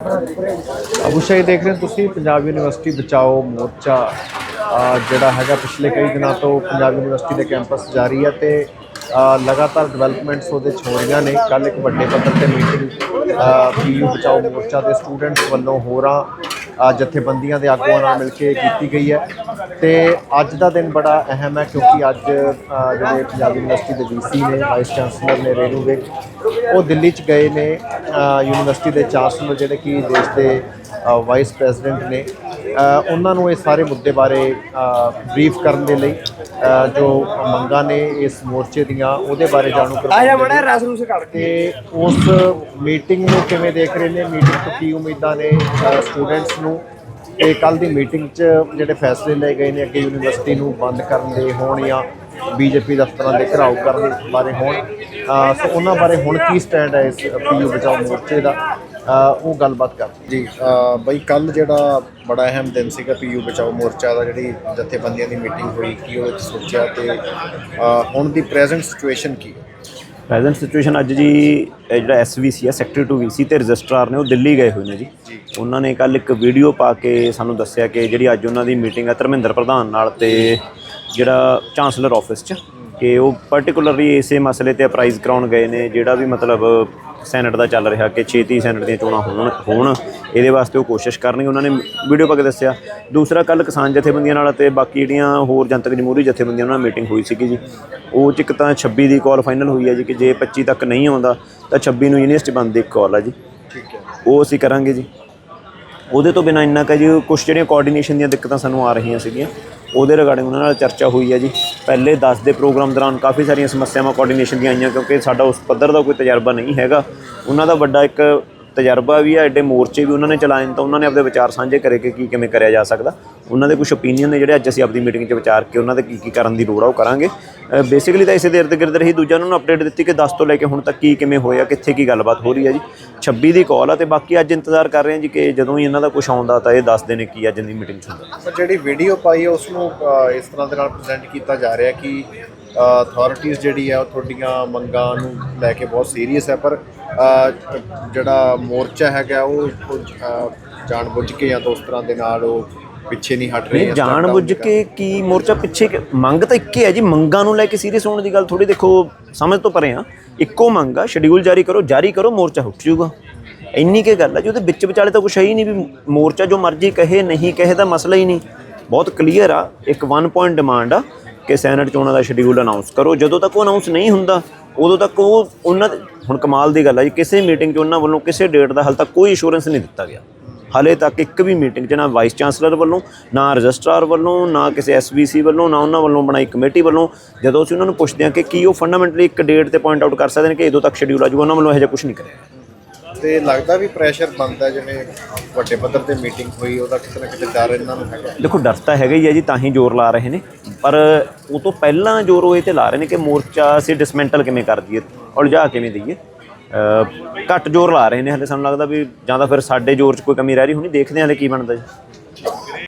ਅਬੂ ਸ਼ਾਹੀ ਦੇਖ ਰਹੇ ਹੋ ਤੁਸੀਂ, ਪੰਜਾਬ ਯੂਨੀਵਰਸਿਟੀ ਬਚਾਓ ਮੋਰਚਾ ਜਿਹੜਾ ਹੈਗਾ ਪਿਛਲੇ ਕਈ ਦਿਨਾਂ ਤੋਂ ਪੰਜਾਬ ਯੂਨੀਵਰਸਿਟੀ ਦੇ ਕੈਂਪਸ ਜਾਰੀ ਹੈ ਤੇ ਲਗਾਤਾਰ ਡਿਵੈਲਪਮੈਂਟਸ ਉਹਦੇ 'ਚ ਹੋ ਰਹੀਆਂ ਨੇ। ਕੱਲ ਇੱਕ ਵੱਡੇ ਪੱਧਰ ਤੇ ਮੀਟਿੰਗ ਪੀਯੂ ਬਚਾਓ ਮੋਰਚਾ ਦੇ ਸਟੂਡੈਂਟਸ ਵੱਲੋਂ ਹੋਰਾਂ ਜਥੇਬੰਦੀਆਂ ਦੇ ਆਗੂਆਂ ਨਾਲ ਮਿਲ ਕੇ ਕੀਤੀ ਗਈ ਹੈ। ਤੇ ਅੱਜ ਦਾ ਦਿਨ ਬੜਾ ਅਹਿਮ ਹੈ ਕਿਉਂਕਿ ਅੱਜ ਜਿਹੜੇ ਪੰਜਾਬ ਯੂਨੀਵਰਸਿਟੀ ਦੇ ਵੀਸੀ ਨੇ, ਵਾਈਸ ਚਾਂਸਲਰ ਨੇ ਰੇਨੂ ਵਿਕ ਉਹ ਦਿੱਲੀ ਚ ਗਏ ਨੇ। ਯੂਨੀਵਰਸਿਟੀ ਦੇ ਚਾਂਸਲਰ ਜਿਹੜੇ ਕਿ ਦੇਸ਼ ਦੇ ਵਾਈਸ ਪ੍ਰੈਜ਼ੀਡੈਂਟ ਨੇ। ਉਹਨਾਂ ਨੂੰ ਇਹ ਸਾਰੇ ਮੁੱਦੇ ਬਾਰੇ ਬਰੀਫ ਕਰਨ ਦੇ ਲਈ ਜੋ ਮੰਗਾਂ ਨੇ ਇਸ ਮੋਰਚੇ ਦੀਆਂ ਉਹਦੇ ਬਾਰੇ ਜਾਣੂ ਕਰਵਾਉਣ। ਬੜਾ ਰਸ ਰੂਸ ਕੱਢ ਕੇ ਉਸ ਮੀਟਿੰਗ ਨੂੰ ਕਿਵੇਂ ਦੇਖ ਰਹੇ ਨੇ? ਮੀਟਿੰਗ ਤੋਂ ਕੀ ਉਮੀਦਾਂ ਨੇ ਸਟੂਡੈਂਟਸ ਨੂੰ? ਤੇ ਕੱਲ ਦੀ ਮੀਟਿੰਗ 'ਚ ਜਿਹੜੇ ਫੈਸਲੇ ਲਏ ਗਏ ਨੇ ਅੱਗੇ ਯੂਨੀਵਰਸਿਟੀ ਨੂੰ ਬੰਦ ਕਰਨ ਦੇ ਹੋਣ ਜਾਂ ਬੀਜੇਪੀ ਦਫ਼ਤਰਾਂ ਦੇ ਘਰਾਓ ਕਰਨ ਬਾਰੇ ਹੋਣ ਸੋ ਉਹਨਾਂ ਬਾਰੇ ਹੁਣ ਕੀ ਸਟੈਂਡ ਹੈ ਇਸ ਪੀਯੂ ਬਚਾਓ ਮੋਰਚੇ ਦਾ? ਉਹ ਗੱਲਬਾਤ ਕਰ। ਜੀ ਬਈ ਕੱਲ ਜਿਹੜਾ ਬੜਾ ਅਹਿਮ ਦਿਨ ਸੀਗਾ ਪੀਯੂ ਬਚਾਓ ਮੋਰਚਾ ਦਾ ਜਿਹੜੀ ਜਥੇਬੰਦੀਆਂ ਦੀ ਮੀਟਿੰਗ ਹੋਈ ਕੀ ਵਿੱਚ ਸੋਚਿਆ ਤੇ ਹੁਣ ਦੀ ਪ੍ਰੈਜ਼ੈਂਟ ਸਿਚੁਏਸ਼ਨ ਕੀ? ਪ੍ਰੈਜ਼ੈਂਟ ਸਿਚੁਏਸ਼ਨ ਅੱਜ ਜੀ ਜਿਹੜਾ ਐਸਵੀਸੀ ਹੈ ਸੈਕਟਰੀ 2 ਵੀਸੀ ਤੇ ਰਜਿਸਟਰਾਰ ਨੇ ਉਹ ਦਿੱਲੀ ਗਏ ਹੋਏ ਨੇ ਜੀ। ਉਹਨਾਂ ਨੇ ਕੱਲ ਇੱਕ ਵੀਡੀਓ ਪਾ ਕੇ ਸਾਨੂੰ ਦੱਸਿਆ ਕਿ ਜਿਹੜੀ ਅੱਜ ਉਹਨਾਂ ਦੀ ਮੀਟਿੰਗ ਹੈ ਧਰਮਿੰਦਰ ਪ੍ਰਧਾਨ ਨਾਲ ਤੇ ਜਿਹੜਾ ਚਾਂਸਲਰ ਆਫਿਸ 'ਚ ਕਿ ਉਹ ਪਾਰਟਿਕੂਲਰਲੀ ਇਸੇ ਮਸਲੇ ਤੇ ਅਪਰਾਈਜ਼ ਕਰਾਉਣ ਗਏ ਨੇ ਜਿਹੜਾ ਵੀ ਮਤਲਬ ਸੈਨੇਟ ਦਾ ਚੱਲ ਰਿਹਾ ਕਿ ਛੇਤੀ ਸੈਨੇਟ ਦੀਆਂ ਚੋਣਾਂ ਹੋਣ ਹੋਣ। ਇਹਦੇ ਵਾਸਤੇ ਉਹ ਕੋਸ਼ਿਸ਼ ਕਰਨਗੇ। ਉਹਨਾਂ ਨੇ ਵੀਡੀਓ ਪਾ ਕੇ ਦੱਸਿਆ। ਦੂਸਰਾ ਕੱਲ ਕਿਸਾਨ ਜਥੇਬੰਦੀਆਂ ਨਾਲ ਤੇ ਬਾਕੀ ਜਿਹੜੀਆਂ ਹੋਰ ਜਨਤਕ ਜਮਹੂਰੀ ਜਥੇਬੰਦੀਆਂ ਨਾਲ ਮੀਟਿੰਗ ਹੋਈ ਸੀਗੀ ਜੀ। ਉਹ 'ਚ ਇੱਕ ਤਾਂ 26 ਦੀ ਕਾਲ ਫਾਈਨਲ ਹੋਈ ਹੈ ਜੀ ਕਿ ਜੇ 25 ਤੱਕ ਨਹੀਂ ਆਉਂਦਾ ਤਾਂ 26 ਨੂੰ ਯੂਨੀਵਰਸਿਟੀ ਬੰਦ ਦੀ ਕਾਲ ਹੈ ਜੀ। ਠੀਕ ਹੈ। ਉਹ ਅਸੀਂ ਕਰਾਂਗੇ ਜੀ। ਉਹਦੇ ਤੋਂ ਬਿਨਾ ਇੰਨਾ ਕੁ ਜੀ ਕੁਝ ਜਿਹੜੀਆਂ ਕੋਆਰਡੀਨੇਸ਼ਨ ਦੀਆਂ ਦਿੱਕਤਾਂ ਸਾਨੂੰ ਆ ਰਹੀਆਂ ਸੀਗੀਆਂ। ਉਹਦੇ ਰਿਗਾਰਡਿੰਗ ਉਹਨਾਂ ਨਾਲ ਚਰਚਾ ਹੋਈ ਹੈ ਜੀ। ਪਹਿਲੇ 10 ਦੇ ਪ੍ਰੋਗਰਾਮ ਦੌਰਾਨ ਕਾਫੀ ਸਾਰੀਆਂ ਸਮੱਸਿਆਵਾਂ ਕੋਆਰਡੀਨੇਸ਼ਨ ਦੀਆਂ ਆਈਆਂ ਕਿਉਂਕਿ ਸਾਡਾ ਉਸ ਪੱਧਰ ਦਾ ਕੋਈ ਤਜਰਬਾ ਨਹੀਂ ਹੈਗਾ। ਉਹਨਾਂ ਦਾ ਵੱਡਾ ਇੱਕ ਤਜਰਬਾ ਵੀ ਹੈ ਐਡੇ ਮੋਰਚੇ ਵੀ ਉਹਨਾਂ ਨੇ ਚਲਾਏ ਨੇ ਤਾਂ ਉਹਨਾਂ ਨੇ ਆਪਣੇ ਵਿਚਾਰ ਸਾਂਝੇ ਕਰੇ ਕਿ ਕੀ ਕਿਵੇਂ ਕਰਿਆ ਜਾ ਸਕਦਾ। ਉਹਨਾਂ ਦੇ ਕੁਝ ਓਪੀਨੀਅਨ ਨੇ ਜਿਹੜੇ ਅੱਜ ਅਸੀਂ ਆਪਣੀ ਮੀਟਿੰਗ 'ਚ ਵਿਚਾਰ ਕੇ ਉਹਨਾਂ ਦੇ ਕੀ ਕੀ ਕਰਨ ਦੀ ਲੋੜ ਆ, ਉਹ ਕਰਾਂਗੇ। ਬੇਸਿਕਲੀ ਤਾਂ ਇਸੇ ਦੇ ਇਰਦ ਗਿਰਦ ਰਹੀ, ਦੂਜਾ ਉਹਨਾਂ ਨੂੰ ਅਪਡੇਟ ਦਿੱਤੀ ਕਿ 10 ਤੋਂ ਲੈ ਕੇ ਹੁਣ ਤੱਕ ਕੀ ਕਿਵੇਂ ਹੋਇਆ, ਕਿੱਥੇ ਕੀ ਗੱਲਬਾਤ ਹੋ ਰਹੀ ਹੈ ਜੀ। 26 ਦੀ ਕਾਲ ਆ ਤੇ ਬਾਕੀ ਅੱਜ ਇੰਤਜ਼ਾਰ ਕਰ ਰਹੇ ਹਾਂ ਜੀ ਕਿ ਜਦੋਂ ਹੀ ਇਹਨਾਂ ਦਾ ਕੁਝ ਆਉਂਦਾ ਤਾਂ ਇਹ ਦੱਸਦੇ ਨੇ ਕੀ ਅੱਜ ਦੀ ਮੀਟਿੰਗ 'ਚ ਹੁੰਦਾ। ਪਰ ਜਿਹੜੀ ਵੀਡੀਓ ਪਾਈ ਹੈ ਉਸ ਨੂੰ ਇਸ ਤਰ੍ਹਾਂ ਦੇ ਨਾਲ ਪ੍ਰੈਜ਼ੈਂਟ ਕੀਤਾ ਜਾ ਰਿਹਾ ਕਿ ਅਥਾਰਟੀਆਂ ਜਿਹੜੀ ਆ, ਉਹ ਤੁਹਾਡੀਆਂ ਮੰਗਾਂ ਨੂੰ ਲੈ ਕੇ ਬਹੁਤ ਸੀਰੀਅਸ ਹੈ ਪਰ ਜਿਹੜਾ ਮੋਰਚਾ ਹੈਗਾ ਉਹ ਜਾਣਬੁੱਝ ਕੇ ਜਾਂ ਤਾਂ ਉਸ ਤਰ੍ਹਾਂ ਦੇ ਨਾਲ ਉਹ ਪਿੱਛੇ ਨਹੀਂ ਹਟ ਰਹੇ ਜਾਣ ਬੁੱਝ ਕੇ ਕੀ ਮੋਰਚਾ ਪਿੱਛੇ ਮੰਗ ਤਾਂ ਇੱਕ ਹੀ ਜੀ ਮੰਗਾਂ ਨੂੰ ਲੈ ਕੇ ਸੀਰੀਅਸ ਹੋਣ ਦੀ ਗੱਲ ਥੋੜੀ ਦੇਖੋ ਸਮਝ ਤੋਂ ਪਰੇ ਆ ਇੱਕੋ ਮੰਗ ਆ ਸ਼ਡਿਊਲ ਜਾਰੀ ਕਰੋ ਜਾਰੀ ਕਰੋ ਮੋਰਚਾ ਉੱਠ ਜਾਊਗਾ। ਇੰਨੀ ਕੀ ਗੱਲ ਆ ਜੀ ਉਹਦੇ ਵਿੱਚ ਵਿਚਾਲੇ ਤਾਂ ਕੁਛ ਹੈ ਹੀ ਨਹੀਂ ਵੀ ਮੋਰਚਾ ਜੋ ਮਰਜ਼ੀ ਕਹੇ ਨਹੀਂ ਕਹੇ ਦਾ ਮਸਲਾ ਹੀ ਨਹੀਂ। ਬਹੁਤ ਕਲੀਅਰ ਆ ਇੱਕ ਵਨ ਪੁਆਇੰਟ ਡਿਮਾਂਡ ਆ। ਕਿ ਸੈਨੇਟ ਚੋਣਾਂ ਦਾ ਸ਼ਡਿਊਲ ਅਨਾਉਂਸ ਕਰੋ। ਜਦੋਂ ਤੱਕ ਉਹ ਅਨਾਉਂਸ ਨਹੀਂ ਹੁੰਦਾ, ਉਦੋਂ ਤੱਕ ਉਹ ਉਹਨਾਂ ਹੁਣ ਕਮਾਲ ਦੀ ਗੱਲ ਆ ਜੀ, ਕਿਸੇ ਮੀਟਿੰਗ 'ਚ ਉਹਨਾਂ ਵੱਲੋਂ ਕਿਸੇ ਡੇਟ ਦਾ ਹਾਲ ਤੱਕ ਕੋਈ ਅਸ਼ੋਰੈਂਸ ਨਹੀਂ ਦਿੱਤਾ ਗਿਆ। ਹਾਲੇ ਤੱਕ ਇੱਕ ਵੀ ਮੀਟਿੰਗ 'ਚ ਨਾ ਵਾਈਸ ਚਾਂਸਲਰ ਵੱਲੋਂ, ਨਾ ਰਜਿਸਟਰਾਰ ਵੱਲੋਂ, ਨਾ ਕਿਸੇ ਐਸਵੀਸੀ ਵੱਲੋਂ, ਨਾ ਉਹਨਾਂ ਵੱਲੋਂ ਬਣਾਈ ਕਮੇਟੀ ਵੱਲੋਂ ਜਦੋਂ ਅਸੀਂ ਉਹਨਾਂ ਨੂੰ ਪੁੱਛਦੇ ਹਾਂ ਕਿ ਕੀ ਉਹ ਫੰਡਾਮੈਂਟਲੀ ਇੱਕ ਡੇਟ ਤੇ ਪੁਆਇੰਟ ਆਊਟ ਕਰ ਸਕਦੇ ਨੇ ਕਿ ਇਦੋਂ ਤੱਕ ਸ਼ਡਿਊਲ ਆ ਜਾਊਗਾ, ਉਹਨਾਂ ਵੱਲੋਂ ਇਹੋ ਜਿਹਾ ਕੁਝ ਨਹੀਂ ਕਰਿਆ ਤੇ ਲੱਗਦਾ ਵੀ ਪ੍ਰੈਸ਼ਰ ਬਣਦਾ ਜਿਵੇਂ ਵੱਡੇ ਪੱਧਰ ਤੇ ਮੀਟਿੰਗ ਹੋਈ, ਉਹਦਾ ਕਿਤੇ ਨਾ ਕਿਤੇ ਡਰ ਇਹਨਾਂ ਨੂੰ ਹੈਗਾ। ਦੇਖੋ, ਡਰ ਤਾਂ ਹੈਗਾ ਹੀ ਹੈ ਜੀ, ਤਾਂ ਹੀ ਜ਼ੋਰ ਲਾ ਰਹੇ ਨੇ। ਪਰ ਉਹ ਤੋਂ ਪਹਿਲਾਂ ਜ਼ੋਰ ਉਹ ਇਹ ਤੇ ਲਾ ਰਹੇ ਨੇ ਕਿ ਮੋਰਚਾ ਅਸੀਂ ਡਿਸਮੈਂਟਲ ਕਿਵੇਂ ਕਰ ਦਈਏ ਉਲਝਾ ਕਿਵੇਂ ਦਈਏ। ਘੱਟ ਜ਼ੋਰ ਲਾ ਰਹੇ ਨੇ, ਹਲੇ ਸਾਨੂੰ ਲੱਗਦਾ ਵੀ ਜਾਂ ਤਾਂ ਫਿਰ ਸਾਡੇ ਜ਼ੋਰ 'ਚ ਕੋਈ ਕਮੀ ਰਹਿ ਰਹੀ ਹੋਣੀ, ਦੇਖਦੇ ਹਾਂ ਹਲੇ ਕੀ ਬਣਦਾ ਜੀ।